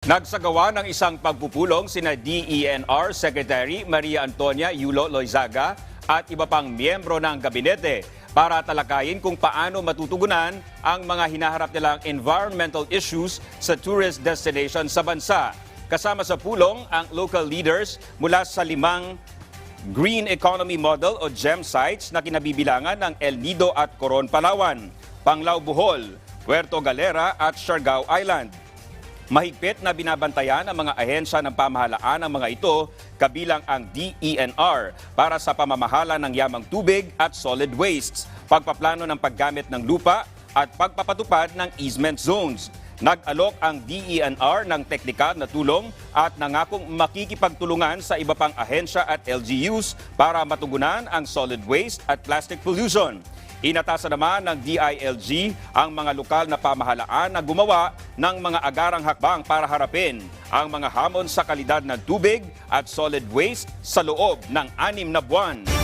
Nagsagawa ng isang pagpupulong sina DENR Secretary Maria Antonia Yulo Loizaga at iba pang miyembro ng gabinete para talakayin kung paano matutugunan ang mga hinaharap nilang environmental issues sa tourist destination sa bansa. Kasama sa pulong ang local leaders mula sa limang Green Economy Model o GEM sites na kinabibilangan ng El Nido at Coron, Palawan, Panglao, Bohol, Puerto Galera at Siargao Island. Mahigpit na binabantayan ng mga ahensya ng pamahalaan ang mga ito, kabilang ang DENR para sa pamamahala ng yamang tubig at solid wastes, pagpaplano ng paggamit ng lupa at pagpapatupad ng easement zones. Nag-alok ang DENR ng teknikal na tulong at nangakong makikipagtulungan sa iba pang ahensya at LGUs para matugunan ang solid waste at plastic pollution. Inatasan naman ng DILG ang mga lokal na pamahalaan na gumawa ng mga agarang hakbang para harapin ang mga hamon sa kalidad ng tubig at solid waste sa loob ng anim na buwan.